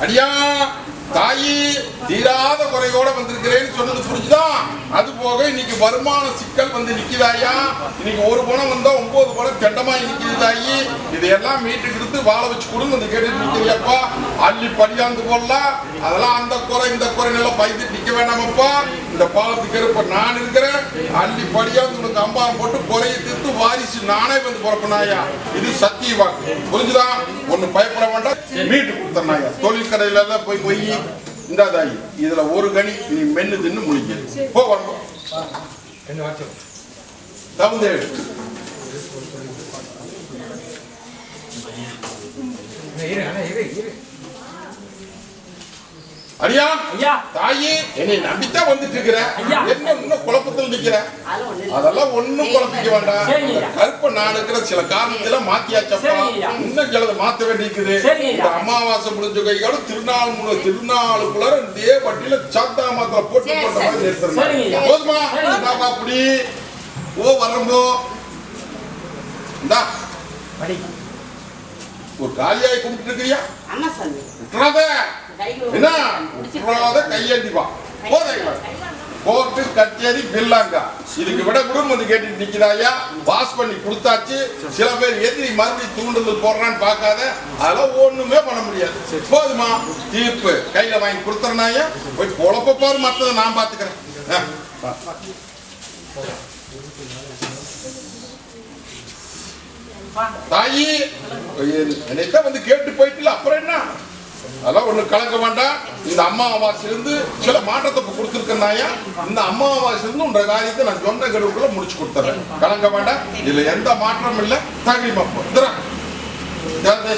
அடியா தாயி தீராத குறையோட வந்திருக்கிறேன்னு சொன்னது புரிஞ்சுதான் அது போக இன்னைக்கு வருமான சிக்கல் வந்து நிக்குதாயா? இன்னைக்கு ஒரு குணம் வந்தா ஒன்பது குணம் கண்டமா நிக்குது தாயி. இதையெல்லாம் மீட்டுக்கு எடுத்து வாழ வச்சு கொடுங்க வந்து கேட்டுட்டு நிக்கிறியப்பா? அள்ளி படியாந்து போடல? அதெல்லாம் அந்த குறை இந்த குறை நல்லா பயந்துட்டு நிக்க வேண்டாமப்பா? இந்த பாலத்துக்கு இருப்ப நான் இருக்கிறேன். அள்ளி படியாந்து உனக்கு அம்பா போட்டு குறையை தீர்த்து வாரிசு நானே வந்து பிறப்பினாயா இது சத்திய வாக்கு. புரிஞ்சுதா? ஒண்ணு பயப்பட வேண்டாம். மீட்டு கொடுத்தனாயா தொழில் கடையில எல்லாம் போய் போய் இந்தாதாயி இதுல ஒரு கனி நீ மென்னு தின்னு முடிஞ்சு போ வரணும். தகுந்தேடு இரு இரு. அடியா ஐயா. தாயி என்னை நம்பித்தான் வந்துட்டு இருக்கிற ஐயா. என்ன இன்னும் குழப்பத்தில் நிக்கிற? அதெல்லாம் ஒண்ணும் குழப்பிக்க வேண்டாம். கருப்பை நான் இருக்கிற சில காரணத்துல மாத்தியாச்சப்பா ஐயா. இன்னும் சிலதை மாத்த வேண்டியிருக்குது. இந்த அமாவாசை முடிஞ்ச கையோட திருநாள் முழு திருநாளுக்குள்ள இதே வட்டியில சாத்தா மாத்திர போட்டு போட்ட மாதிரி. நிறுத்தணும் போதுமா? அப்படி ஓ வரம்போ. இந்தா. ஒரு காலியாய் கும்பிட்டு இருக்கிறியா விட்டுறாத. என்ன? முடிச்சு விட்டுறாத வா. போதைங்க கோர்ட்டு கச்சேரி பில்லாங்க. இதுக்கு விட குடும்பம் வந்து கேட்டுட்டு நிக்கிறாயா பாஸ் பண்ணி கொடுத்தாச்சு. சில பேர் எதிரி மறுபடியும் தூண்டுதல் போடுறான்னு பார்க்காத. அதெல்லாம் ஒண்ணுமே பண்ண முடியாது. போதுமா? தீர்ப்பு. கையில வாங்கி கொடுத்துறனாயா போய் பொழப்ப பாரு மத்ததை நான் பாத்துக்கிறேன் தாயி என்னைத்தான் வந்து கேட்டு போயிட்டுல. அப்புறம் என்ன? அதெல்லாம் ஒண்ணு கலக்க வேண்டாம். இந்த அம்மாவாசையிலிருந்து சில மாற்றத்தை இப்ப கொடுத்திருக்கேன்னாயா இந்த அம்மாவாசிலிருந்து உன்ற காரியத்தை நான் சொன்ன கருவுக்குள்ள முடிச்சு கொடுத்துறேன். கலங்க வேண்டாம். இதுல எந்த மாற்றமும் இல்ல. தகுதிமா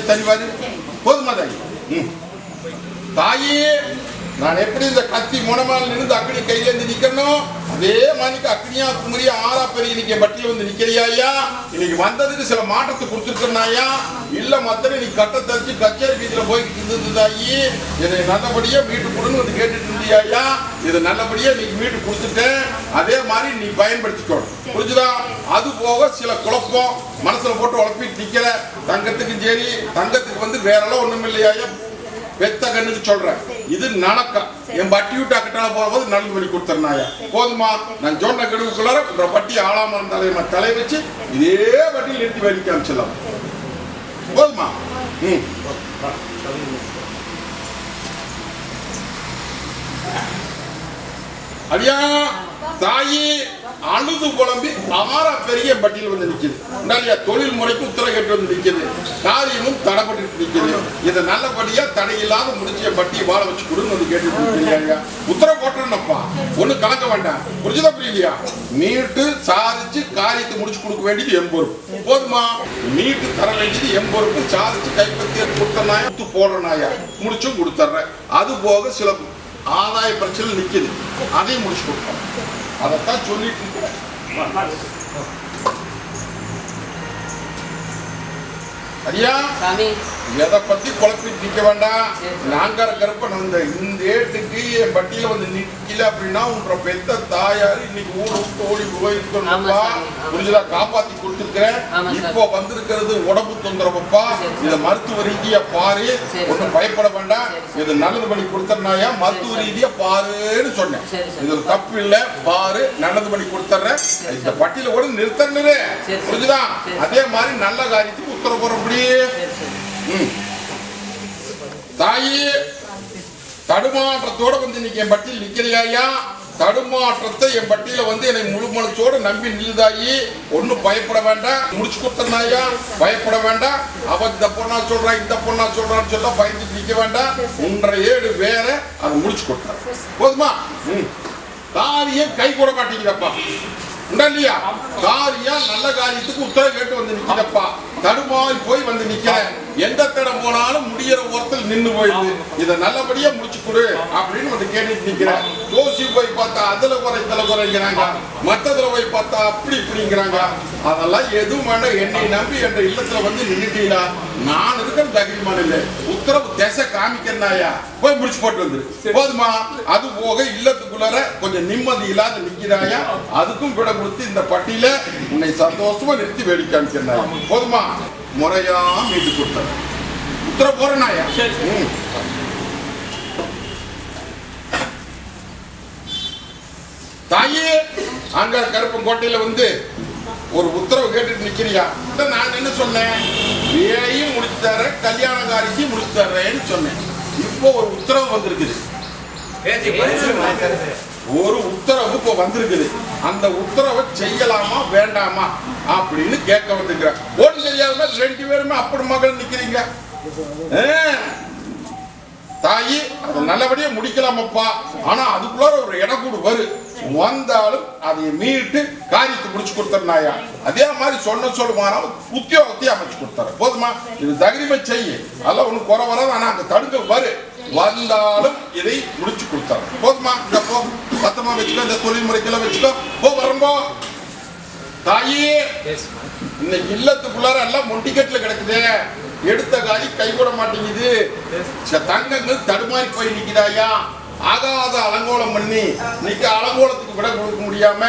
தனிவாரி போதுமா தாய்? தாயே நான் எப்படி இந்த கத்தி முனமால் நின்று அக்னி கையில நிக்கணும் அதே மாதிரிக்கு அக்னியா குமரியா ஆறா பெரிய இன்னைக்கு பட்டியல வந்து நிக்கிறியா ஐயா? இன்னைக்கு வந்ததுக்கு சில மாற்றத்தை கொடுத்துருக்கா இல்ல மத்தனை நீ கட்ட தரிச்சு கச்சேரி வீதியில போய்கிட்டு இருந்ததாயி இதை நல்லபடியா மீட்டு கொடுன்னு வந்து கேட்டுட்டு இருந்தியா ஐயா? இதை நல்லபடியா நீ மீட்டு கொடுத்துட்டேன். அதே மாதிரி நீ பயன்படுத்திக்கணும் புரிஞ்சுதா? அது போக சில குழப்பம் மனசுல போட்டு உழப்பிட்டு நிக்கிற தங்கத்துக்கு சரி தங்கத்துக்கு வந்து வேற எல்லாம் ஒண்ணும் இல்லையா ஐயா? பெத்த கண்ணுக்கு சொல்றேன். இது நடக்கம் என் பட்டி விட்டு அக்கட்டால போகும்போது நல்லது பண்ணி கொடுத்துருந்தாயா போதுமா? நான் சொன்ன கடுவுக்குள்ளார இந்த பட்டி ஆளாம தலைமை தலை வச்சு இதே பட்டியில் நிறுத்தி வலிக்க அமைச்சிடலாம் போதுமா? ம். அடியா தாயி அழுது குழம்பி ஆறா பெரிய பட்டியல் வந்து நிக்குது. நிறைய தொழில் முறைக்கு உத்தரகேட்டு வந்து நிக்குது. காரியமும் தடைப்பட்டு நிக்குது. இதை நல்லபடியா தடையில்லாத முடிச்ச பட்டி வாழ வச்சு கொடுன்னு வந்து கேட்டு நிக்கிறியா உத்தரவு போட்டுறேன்னப்பா ஒண்ணு கலக்க வேண்டாம். புரிஞ்சுதா புரியலையா? மீட்டு சாதிச்சு காரியத்தை முடிச்சு கொடுக்க வேண்டியது எம்பொறுப்பு போதுமா? மீட்டு தர வேண்டியது எம்பொறுப்பு சாதிச்சு கைப்பற்றி கொடுத்த நாயா போடுற நாயா முடிச்சும் கொடுத்துட்றேன். அது போக சில ஆதாய பிரச்சனை நிக்குது அதையும் முடிச்சு கொடுப்போம் அதைத்தான் சொல்லிட்டு இருக்கிறேன் ஐயா எதை பத்தி குழப்பிட்டு நிக்க வேண்டாம். நாங்கர கருப்பன் அந்த இந்த ஏட்டுக்கு என் பட்டியல வந்து நிக்கல அப்படின்னா உன்ற பெத்த தாயார் இன்னைக்கு ஊர் விட்டு ஓடி போயிருக்கணும்ப்பா. புரிஞ்சுதா? காப்பாத்தி கொடுத்துருக்கிறேன். இப்போ வந்திருக்கிறது உடம்பு தொந்தரவுப்பா இதை மருத்துவ ரீதியா பாரு. ஒன்றும் பயப்பட வேண்டாம். இது நல்லது பண்ணி கொடுத்தனாயா மருத்துவ. ரீதியா பாருன்னு சொன்னேன். இதுல தப்பு இல்ல. பாரு. நல்லது பண்ணி கொடுத்துறேன் இந்த பட்டியல கூட நிறுத்தணும். சரி, சரி. புரிஞ்சுதா? சரி. அதே மாதிரி நல்ல காரியத்துக்கு உத்தரவு போறபடி சரி சரி தாயே தாயி தடுமாற்றத்தோட வந்து இன்னைக்கு என் பட்டியல் நிக்கிறியா தடுமாற்றத்தை என் பட்டியல வந்து என்னை முழு நம்பி நில்லுதாயி. ஒன்னும் பயப்பட வேண்டாம். முடிச்சு கொடுத்தனாயா பயப்பட வேண்டாம். அவ இந்த பொண்ணா சொல்றா இந்த பொண்ணா சொல்றான்னு சொல்ல பயந்துட்டு நிக்க வேண்டாம். ஒன்றரை ஏடு வேற அதை முடிச்சு கொடுத்தாரு போதுமா? தாரியே கை கூட மாட்டேங்கிறப்பா உண்டா இல்லையா? காரியம் நல்ல காரியத்துக்கு உத்தரவு கேட்டு வந்து நிக்கிறப்பா. தடுமாறி போய் வந்து நிற்கிறேன் எந்த தடம் போனாலும் முடியற ஓரத்தில் நின்னு போயிடுது. இதை நல்லபடியா முடிச்சு கொடு அப்படின்னு வந்து கேட்டுட்டு நிக்கிறேன். ஜோசி போய் பார்த்தா அதுல குறை இதுல குறைங்கிறாங்க. மத்ததுல போய் பார்த்தா அப்படி இப்படிங்கிறாங்க. அதெல்லாம் எதுவும் வேண்டாம். என்னை நம்பி என்ற இல்லத்துல வந்து நின்னுட்டீங்களா? நான் இருக்கிற தகிரிமான இல்லை. உத்தரவு திசை காமிக்கிறனாயா? போய் முடிச்சு போட்டு வந்துரு. போதுமா? அது போக இல்லத்துக்குள்ளார கொஞ்சம் நிம்மதி இல்லாத நிக்கிறாயா? அதுக்கும் விட கொடுத்து இந்த பட்டியல உன்னை சந்தோஷமா நிறுத்தி வேடிக்கை காமிக்கிறாயா போதுமா? முறையா மீட்டு கொடுத்தேன் உத்தரவு போறனாயா. தாயே அங்க கருப்பங்கோட்டையில வந்து ஒரு உத்தரவு கேட்டுட்டு நிக்கிறியா? நான் என்ன சொன்னேன்? வேலையும் முடிச்சு தரேன் கல்யாண காரியத்தையும் முடிச்சு தர்றேன்னு சொன்னேன். இப்போ ஒரு உத்தரவு வந்திருக்குது. ஒரு உத்தரவு இப்போ வந்திருக்குது. அந்த உத்தரவை செய்யலாமா வேண்டாமா? அப்படின்னு கேட்க வந்திருக்கிறேன் ஒன்றும் தெரியாத ரெண்டு பேருமே அப்படி மகள் நிக்கிறீங்க. தாயி அதை நல்லபடியா முடிக்கலாமப்பா. ஆனா அதுக்குள்ள ஒரு இடக்கூடு வரும் வந்தாலும் அதை மீட்டு காரியத்தை முடிச்சு கொடுத்துருந்தாயா அதே மாதிரி சொன்ன சொல்லுமானாலும் உத்தியோகத்தையும் அமைச்சு கொடுத்தாரு போதுமா? இது தகிரிமை செய்ய. அதெல்லாம் ஒன்றும் குறை வராது. ஆனா அந்த தடுக்க வரு. வந்தாலும் இதை முடிச்சு கொடுத்தாரு. போதுமா? இந்த போ. சத்தமா வச்சுக்கோ இந்த தொழில் முறைக்கெல்லாம் வச்சுக்கோ. போ வரம்போ தாயி இன்னைக்கு இல்லத்துக்குள்ளார எல்லாம் மொண்டிக்கட்டுல கிடக்குது. எடுத்த காலி கைகூட மாட்டேங்குது. ச- தங்கங்கள் தடுமாறி போய் நிக்குதாயா? ஆகாத அலங்கோலம் பண்ணி இன்னைக்கு அலங்கோலத்துக்கு விட கொடுக்க முடியாம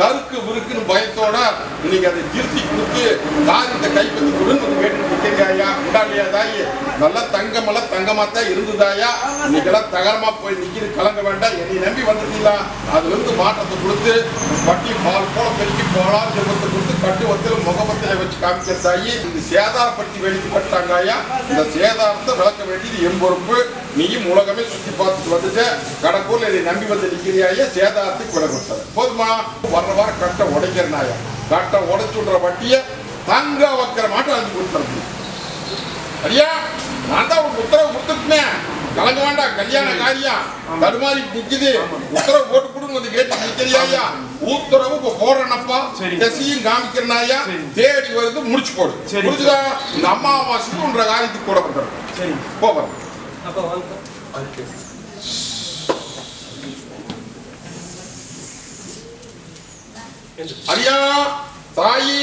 கருக்கு விருக்குன்னு பயத்தோட இன்னைக்கு அதை திருத்தி கொடுத்து காரியத்தை கைப்பற்றி கொடுன்னு கேட்டு நிக்கிறியாயா உண்டாலியா தாயி? நல்லா தங்கமெல்லாம் தங்கமா தான் இருந்ததாயா இன்னைக்கெல்லாம் தகரமா போய் நிக்கிது கலங்க வேண்டாம். என்னை நம்பி வந்திருக்கீங்களா? அதுல இருந்து மாற்றத்தை கொடுத்து பட்டி பால் போல பெருக்கி போலாம் செல்வத்தை கொடுத்து கட்டு வத்தில் முகமத்தில வச்சு காமிக்கிறதாயி இந்த சேதாரப்படுத்தி வெளிக்கு பட்டாங்கய்யா இந்த சேதாரத்தை விளக்க வேண்டியது என் பொறுப்பு. நீயும் உலகமே சுத்தி பார்த்துட்டு வந்துட்டு. கடற்கூர்ல என்னை நம்பி வந்து நிக்கிறியாயா சேதாரத்துக்கு விட கொடுத்தாரு போதுமா? வர்ற வாரம் கட்டை உடைக்கிறனாயா கட்டை உடைச்சுடுற வட்டியை தங்க வைக்கிற மாட்டம் அஞ்சு கொடுத்துறது ஐயா நான் தான் உனக்கு உத்தரவு கொடுத்துருக்கேன். கலங்க வேண்டாம். கல்யாண காரியம் தடுமாறி நிக்குது. உத்தரவு போட்டு கொடுங்க வந்து கேட்டு நிக்கிறியா உத்தரவு இப்ப போடுறனப்பா. திசையும் காமிக்கிறனாயா. தேடி வருது முடிச்சு போடு. புரிஞ்சுதா? இந்த அம்மாவாசைக்கு உன்ற காரியத்துக்கு கூட பண்றேன் சரி போகிறேன் அப்பா வாங்க ஐயா தாயி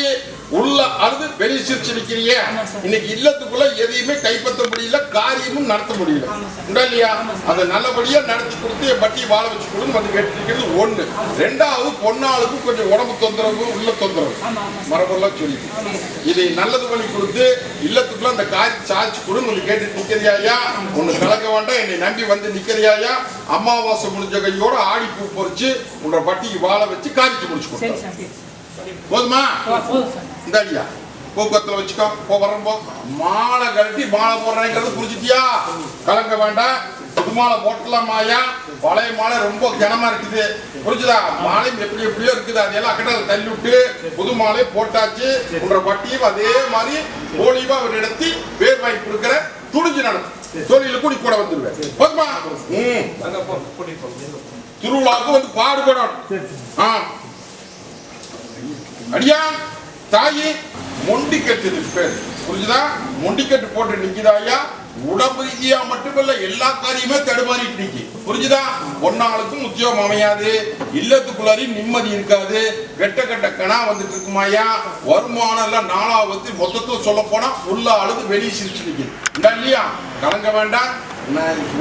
உள்ள அழுது வெளியே சிரிச்சு நிக்கிறிய. இன்னைக்கு இல்லத்துக்குள்ள எதையுமே கைப்பற்ற முடியல காரியமும் நடத்த முடியல. உண்டா இல்லையா? அதை நல்லபடியா நடத்தி கொடுத்து என் பட்டியை வாழ வச்சு கொடுன்னு வந்து கேட்டுருக்கிறது ஒண்ணு. ரெண்டாவது பொண்ணாளுக்கு கொஞ்சம் உடம்பு தொந்தரவு உள்ள தொந்தரவு. மரபெல்லாம் சொல்லி இதை நல்லது பண்ணி கொடுத்து இல்லத்துக்குள்ள அந்த காரியத்தை சாதிச்சு கொடுன்னு வந்து கேட்டு நிக்கிறியாயா ஒண்ணு கலக்க வேண்டாம் என்னை நம்பி வந்து நிக்கிறியாயா அமாவாசை முடிஞ்ச கையோட ஆடி பூ பொறிச்சு உன்ற பட்டிக்கு வாழ வச்சு காரியத்தை முடிச்சு கொடுத்தேன். போதுமா? இந்த அடியா. போக்குவரத்துல வச்சுக்கோ. போ வரம்போ மாலை கழட்டி மாலை போடுறேங்கிறது புரிஞ்சுட்டியா? கலங்க வேண்டாம். புது மாலை போட்டலாமாயா பழைய மாலை ரொம்ப கனமா இருக்குது. புரிஞ்சுதா? மாலை எப்படி எப்படியோ இருக்குது. அதெல்லாம் அக்கட்டால தள்ளி விட்டு புது மாலை போட்டாச்சு. உன்ற வட்டியும் அதே மாதிரி போலியமா அவர் நடத்தி பேர் வாங்கி கொடுக்குற துணிஞ்சு நடத்து தொழில கூடி கூட வந்துருவேன் போதுமா? திருவிழாவுக்கு வந்து பாடுபடணும். ஆ. அடியா தாயி மொண்டிக்கட்டு இதுக்கு பேர் புரிஞ்சுதா? மொண்டிக்கட்டு போட்டு நிக்குதாயா உடம்பு ரீதியா மட்டுமல்ல எல்லா காரியமே தடுமாறிட்டு நிக்கி. புரிஞ்சுதா? பொன்னாளுக்கும் உத்தியோகம் அமையாது. இல்லத்துக்குள்ளாரையும் நிம்மதி இருக்காது. கெட்ட கெட்ட கணா வந்துட்டு இருக்குமாயா வருமானம் எல்லாம் நாலாவது மொத்தத்தை சொல்ல போனா உள்ள அழுது வெளியே சிரிச்சு நிக்குது. இல்லையா? கலங்க வேண்டாம்.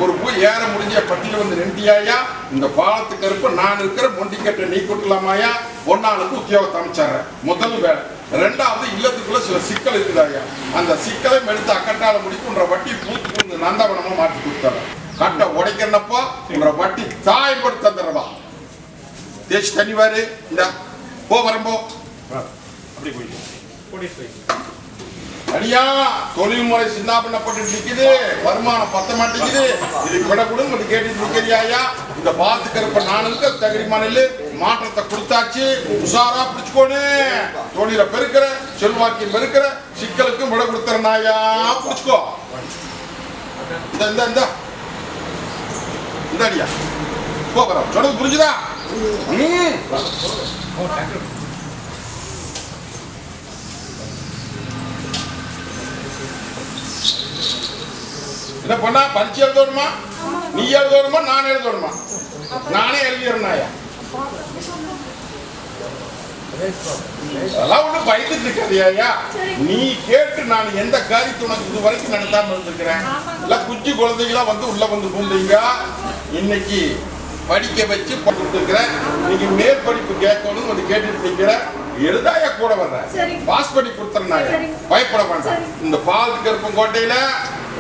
ஒரு போய் ஏற முடிஞ்ச பட்டியல வந்து நின்றியாயா இந்த பாலத்துக்கு இருப்ப நான் இருக்கிற மொண்டிக்கட்டை நீ கொட்டலாமாயா ஒன்னாளுக்கு உத்தியோகத்தை அமைச்சிடுறேன் முதல் வேலை. ரெண்டாவது இல்லத்துக்குள்ள சில சிக்கல் இருக்குதாயா அந்த சிக்கலை எடுத்து அக்கட்டால முடிக்குன்ற வட்டி பூத்து பூந்து நந்தவனமா மாட்டி கொடுத்துறேன் கட்டை உடைக்கிறனப்போ உன்ற வட்டி தாயப்படுத்தி தந்துடுறவா. தேய்ச்சி தண்ணி வாரு இந்த போ வரம்போ. அப்படி போயிட்டு. அடியா தொழில்முறை சின்னாபின்னப்பட்டு நிக்குது. வருமானம் பத்த மாட்டேங்குது. இது விட கூட கேட்டுட்டு நிக்கிறியாயா இந்த பாத்துக்கிறப்ப நானுக்கு தகுதிமானில் மாற்றத்தை கொடுத்தாச்சு. உஷாரா பிடிச்சுக்கோனே. தொழில பெருக்கிற செல்வாக்கியம் பெருக்கிற சிக்கலுக்கும் விட கொடுத்துறனாயா பிடிச்சுக்கோ. இந்த இந்த இந்த. இந்த போகிறோம் சொன்னது புரிஞ்சுதா? ம். என்ன பண்ணா? பரிச்சு எழுதணுமா? நீ எழுதணுமா? நான் எழுதணுமா? நானே எழுதிடுறேனாயா அதெல்லாம் ஒன்றும் பயந்துட்டு இருக்காதியா நீ கேட்டு நான் எந்த காரியத்தை உனக்கு இது வரைக்கும் நடத்தாம இருந்திருக்கிறேன். எல்லாம் குஞ்சு குழந்தைகளா வந்து உள்ள வந்து பூந்தீங்க. இன்னைக்கு படிக்க வச்சு கொடுத்துருக்கிறேன் நீங்க மேற்படிப்பு கேட்கணும்னு வந்து கேட்டுட்டு நிக்கிற எழுதாயா கூட வர்றேன். பாஸ் பண்ணி கொடுத்துறேன். பயப்பட வேண்டாம். இந்த பால் கருப்பம் கோட்டையில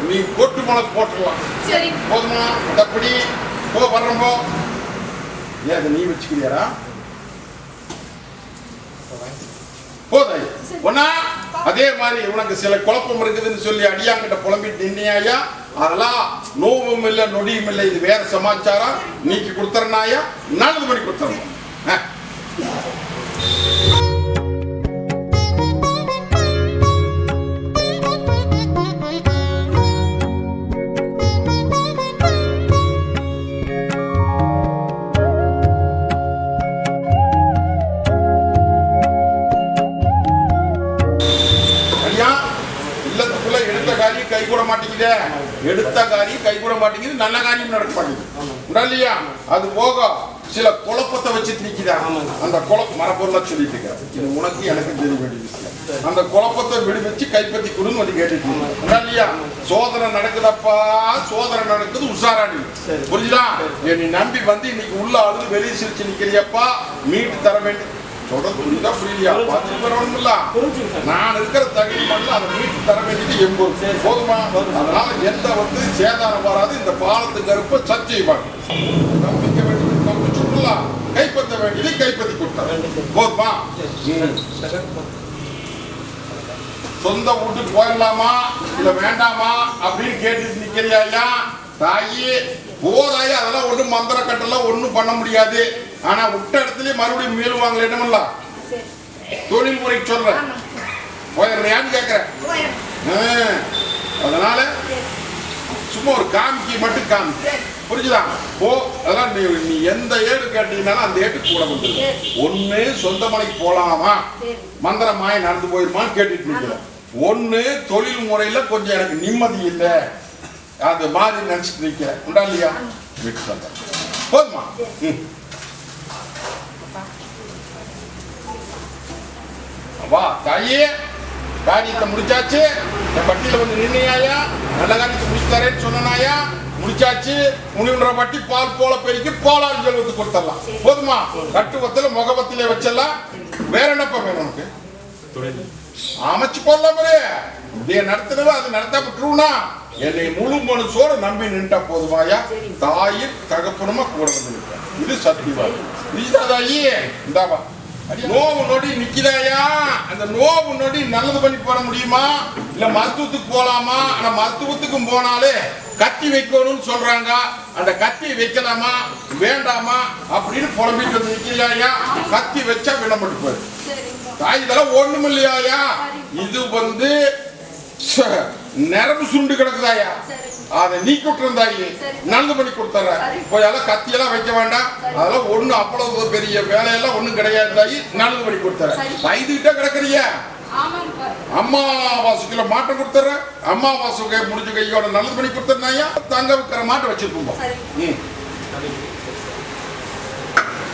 நீ கொட்டு முளக்கு போட்டுடலாம் போதுமா? தப்படி போ வர்றோம் போ. ஏன் அதை நீ வச்சுக்கிறியாரா போதை. ஒன்னா அதே மாதிரி உனக்கு சில குழப்பம் இருக்குதுன்னு சொல்லி அடியாங்கிட்ட புலம்பிட்டு நின்னியாயா அதெல்லாம் நோவும் இல்லை நொடியும் இல்லை. இது வேற சமாச்சாரம். நீக்கி கொடுத்துறனாயா நல்லது பண்ணி கொடுத்துறணும் கூட எடுத்த காரியம் கைகூட மாட்டேங்குது நல்ல காரியம் நடக்க மாட்டேங்குது. இல்லையா? அது போக சில குழப்பத்தை வச்சு நிக்கிறா அந்த குழப்பம் மரப்பொருளா சொல்லிட்டு இருக்க இது உனக்கு எனக்கு தெரிய வேண்டிய விஷயம். அந்த குழப்பத்தை விடுவிச்சு கைப்பற்றி கொடுன்னு வந்து கேட்டுட்டு இல்லையா? சோதனை நடக்குதப்பா சோதனை நடக்குது உஷாராணி புரியுதா என்னை நம்பி வந்து இன்னைக்கு உள்ள அழுது வெளியே சிரிச்சு நிக்கிறியப்பா மீட்டு தர வேண்டிய பார்த்துட்டு வரணும்ல புரிஞ்சுங்க சார் நான் இருக்கிற தகுதி மட்டும் அதை மீட்டு தர வேண்டியது எண்பது போதுமா? அதனால எந்த வந்து சேதாரம் வராது இந்த பாலத்துக்கு கருப்ப சச்சைவாங்க நம்பிக்க வேண்டியது சுற்றுலாம் கைப்பற்ற வேண்டியது கைப்பற்றி கொடுத்தாரு போதுமா. சொந்த வீட்டுக்கு போயிடலாமா? இல்ல வேண்டாமா? அப்படின்னு கேட்டுட்டு நிக்கிறியா தாயி போதாயி அதெல்லாம் ஒண்ணும் மந்திர கட்டெல்லாம் ஒண்ணும் பண்ண முடியாது. ஆனா விட்ட இடத்துலயே மறுபடியும் மீளுவாங்களே என்னமில்ல தொழில் முறைக்கு சொல்றேன் போயிடுறியான்னு கேட்கிறேன் அதனால சும்மா ஒரு காமிக்கி மட்டும் காமி. புரிஞ்சுதா? போ அதெல்லாம் நீ நீ எந்த ஏடு கேட்டீங்கனாலும் அந்த ஏட்டுக்கு கூட வந்துரு. ஒண்ணு சொந்த மனைக்கு போலாமா? மந்திர மாய நடந்து போயிருமான்னு கேட்டுட்டு நிக்கிறேன் ஒண்ணு தொழில் முறையில கொஞ்சம் எனக்கு நிம்மதி இல்லை. அது மாதிரி நினைச்சிட்டு நிக்கிறேன். உண்டா இல்லையா? விட்டு போதுமா? ம். வா தாயே. காரியத்தை முடிச்சாச்சு. என் பட்டியல வந்து நின்னையாயா? நல்ல காரியத்தை முடிச்சு தரேன்னு சொன்னாயா முடிச்சாச்சு. முனின்ற வட்டி பால் போல பெருக்கி பாலாறு செல்வத்துக்கு கொடுத்துடலாம் போதுமா? கட்டுவத்துல முகவத்திலே வச்சிடலாம் வேற என்னப்பா வேணும் உனக்கு? அமைச்சு போடலாமே இதே நடத்துனவ அது நடத்த விட்டுருவனா என்னை முழு மனுஷோட நம்பி நின்றா போதுமாயா? தாயும் தகப்பனுமா கூட வந்து இது சத்தியவாதி நீதான் தாயி. இந்தாவா நோவு நொடி நிக்குதாயா? அந்த நோவு நொடி நல்லது பண்ணி போட முடியுமா? இல்ல மருத்துவத்துக்கு போலாமா? ஆனா மருத்துவத்துக்கும் போனாலே கத்தி வைக்கணும்னு சொல்றாங்க. அந்த கத்தி வைக்கலாமா? வேண்டாமா? அப்படின்னு புலம்பிட்டு வந்து நிக்கிறாயா கத்தி வச்சா விடப்பட்டு போயிரு தாய் இதெல்லாம் ஒண்ணும் இல்லையாயா இது வந்து நரம்பு சுண்டு கிடக்குதாயா? அதை நீ கொடுத்துருந்தாயி நல்லது பண்ணி கொடுத்துற. போய் அதெல்லாம் கத்தியெல்லாம் வைக்க வேண்டாம். அதெல்லாம் ஒண்ணும் அவ்வளவு பெரிய வேலையெல்லாம் ஒண்ணும் கிடையாது தாயி நல்லது பண்ணி கொடுத்துற. வயதுகிட்ட கிடக்குறிய. அம்மாவாசைக்குள்ள மாட்டை கொடுத்துற. அம்மாவாசை கை முடிஞ்ச கையோட நல்லது பண்ணி கொடுத்துருந்தாயா தங்க வைக்கிற மாட்டை வச்சிருப்போம் ம்.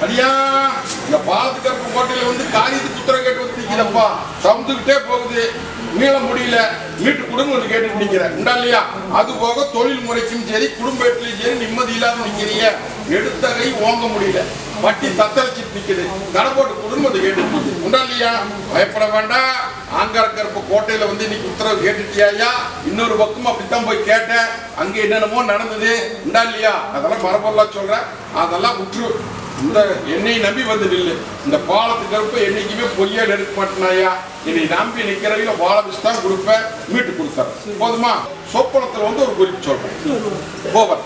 அடியா இந்த பாலத்துக்கருப்பு கோட்டையில வந்து காரியத்துக்கு உத்தரவு கேட்டு வந்து நிக்கிறப்பா போகுது. மீள முடியல. மீட்டு குடும்பம் வந்து கேட்டு நிக்கிறேன் உண்டா இல்லையா? அது போக தொழில் முறைக்கும் சரி குடும்ப வீட்லயும் சரி நிம்மதி இல்லாத நிக்கிறீங்க. எடுத்த கை ஓங்க முடியல. வட்டி தத்தளிச்சிட்டு நிக்குது. கடை போட்டு குடும்பத்தை கேட்டு உண்டா இல்லையா? பயப்பட வேண்டாம். ஆங்காரக்கருப்பு கோட்டையில வந்து இன்னைக்கு உத்தரவு கேட்டுட்டியாயா இன்னொரு பக்கம் அப்படித்தான் போய் கேட்டேன். அங்க என்னென்னமோ நடந்தது. உண்டா இல்லையா? அதெல்லாம் மரபெல்லாம் சொல்றேன். அதெல்லாம் உற்று இந்த என்னை நம்பி வந்து நில்லு. இந்த பாலத்துக்கு கருப்ப என்னைக்குமே பொய்யா நெருக்க மாட்டேனாயா என்னை நம்பி நிக்கிறவங்க வாழ வச்சு தான் கொடுப்பேன் மீட்டு கொடுத்துறேன் போதுமா? சொப்பனத்தில் வந்து ஒரு குறிப்பு சொல்றேன். போவர்.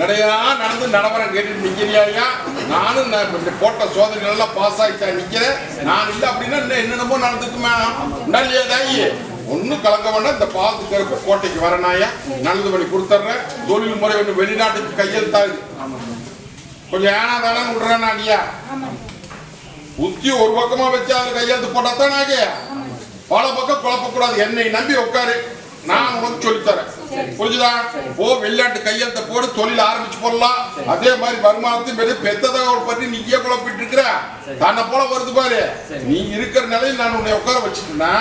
நடையா நடந்து நடவரம் கேட்டுட்டு நிக்கிறியா நானும் நான் போட்ட சோதனை எல்லாம் பாஸ் ஆகிட்டா நிக்கிறேன். நான் இல்லை அப்படின்னா இன்னும் என்னென்னமோ நடந்துக்குமே? இல்லையா தாயி ஒன்றும் கலங்க வேண்டாம். இந்த பால் இருக்க கோட்டைக்கு வரனாயா நல்லது பண்ணி கொடுத்துட்றேன். தொழில் முறை ஒன்று வெளிநாட்டுக்கு கையெழுத்தாது கொஞ்சம் ஏனா தானே விடுறேன் அடியா புத்தி ஒரு பக்கமா வச்சு கையெழுத்து போட்டா தான் பல பக்கம் குழப்பக்கூடாது. என்னை நம்பி உட்காரு. நான் உனக்கு சொல்லித்தரேன். புரிஞ்சுதா? போ வெளிநாட்டு கையெழுத்த போடு தொழில் ஆரம்பிச்சு போடலாம். அதே மாதிரி வருமானத்தையும் பெரிய பெத்த தகவல் பற்றி நீயே குழப்பிட்டு இருக்கிற தன்னை போல வருது பாரு. நீ இருக்கிற நிலையில் நான் உன்னை உட்கார வச்சுட்டேன்னா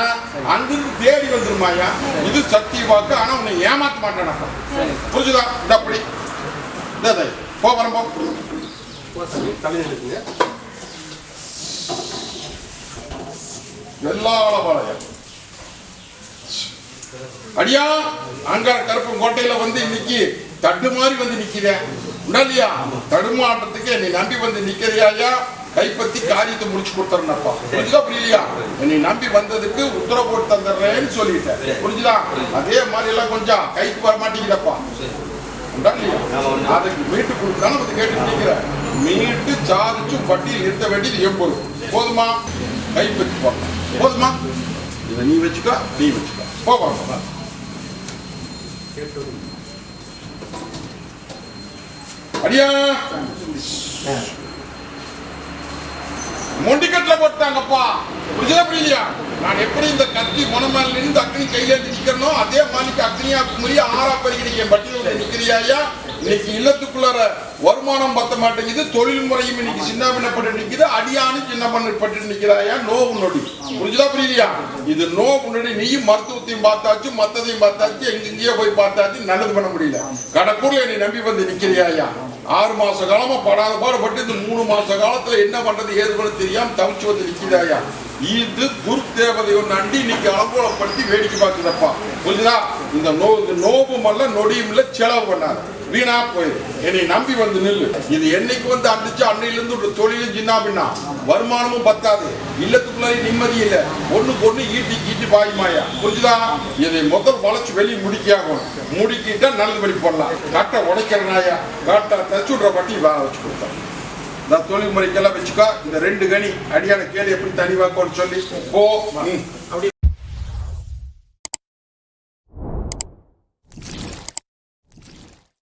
அங்கிருந்து தேடி வந்துருமாயா இது சத்திய வாக்கு ஆனா உன்னை ஏமாத்த மாட்டேன் புரிஞ்சுதா? இந்த அப்படி. இந்த. போ வரேன் போ. தலையில் இருக்குங்க வெள்ளாளபாளையம் அடியா அங்கார கருப்பு கோட்டையில வந்து இன்னைக்கு மாதிரி வந்து நிக்கிறேன். உடலியா தடுமாட்டத்துக்கு என்னை நம்பி வந்து நிக்கிறியாயா கைப்பத்தி காரியத்தை முடிச்சு கொடுத்துறேன்னப்பா புரிஞ்சுதா புரியலையா? என்னை நம்பி வந்ததுக்கு உத்தரவு போட்டு தந்துடுறேன்னு சொல்லிட்டேன். புரிஞ்சுதா? அதே மாதிரி எல்லாம் கொஞ்சம் கைக்கு வர மாட்டேங்குதப்பா. உண்டா அதுக்கு மீட்டு கொடுத்தாலும் வந்து கேட்டு நிக்கிறேன். மீட்டு சாதிச்சு வட்டியில் நிறுத்த வேண்டியது எப்போது போதுமா? கைப்பற்றி போதுமா? இதை நீ வச்சுக்கோ நீ வச்சுக்கோ. போவாங்க அடியா! மொண்டிக்கட்டுல போட்டாங்கப்பா. புரியுதா புரியலையா நான் எப்படி இந்த கத்தி மனமேல இருந்து அக்னி கையில நிக்கிறனோ அதே மாதிரிக்கு அக்னியா குமரி ஆறா பறிக்கிறீங்க என் பட்டியல வந்து நிக்கிறியாயா இன்னைக்கு இல்லத்துக்குள்ளார வருமானம் பத்த மாட்டேங்குது. தொழில் முறையும் இன்னைக்கு சின்ன பண்ணப்பட்டு நிக்குது. அடியானு சின்ன பண்ணப்பட்டு நிற்கிறாயா நோவு நொடி புரிஞ்சுதா புரியலையா இது நோவு நொடி நீயும் மருத்துவத்தையும் பார்த்தாச்சு மத்ததையும் பார்த்தாச்சு எங்கெங்கேயோ போய் பார்த்தாச்சு நல்லது பண்ண முடியல. கடற்கூர்ல என்னை நம்பி வந்து நிற்கிறியாயா ஆறு மாச காலமா படாத பாடுபட்டு இந்த மூணு மாச காலத்துல என்ன பண்றது ஏது பண்ண தெரியாம தவிச்சு வந்து நிற்கிறாயா இது துர்தேவதை ஒன்று அண்டி இன்னைக்கு அலங்கோலப்படுத்தி வேடிக்கை பார்க்குதப்பா. புரியுதா இந்த நோ இந்த நோவும் அல்ல நொடியும் இல்லை செலவு பண்ணாது. வீணா போயிரு. என்னை நம்பி வந்து நில்லு. இது என்னைக்கு வந்து அடிச்சு அன்னையிலிருந்து ஒரு தொழிலும் சின்ன பின்னா. வருமானமும் பத்தாது. இல்லத்துக்குள்ளாரி நிம்மதி இல்லை. ஒண்ணுக்கு ஒண்ணு ஈட்டி கீட்டி பாயுமாயா புரிஞ்சுதா? இதை முதல் வளைச்சு வெளியே முடிக்காகும் முடிக்கிட்டா நல்லபடி போடலாம். கட்டை உடைக்கிறனாயா காட்டை தச்சு விடுற பட்டி வேலை வச்சு கொடுத்தேன் இந்த தொழில் முறைக்கெல்லாம் வச்சுக்கோ இந்த ரெண்டு கனி அடியான கேள்வி எப்படி தனிவாக்கோன்னு சொல்லி போ. அப்படி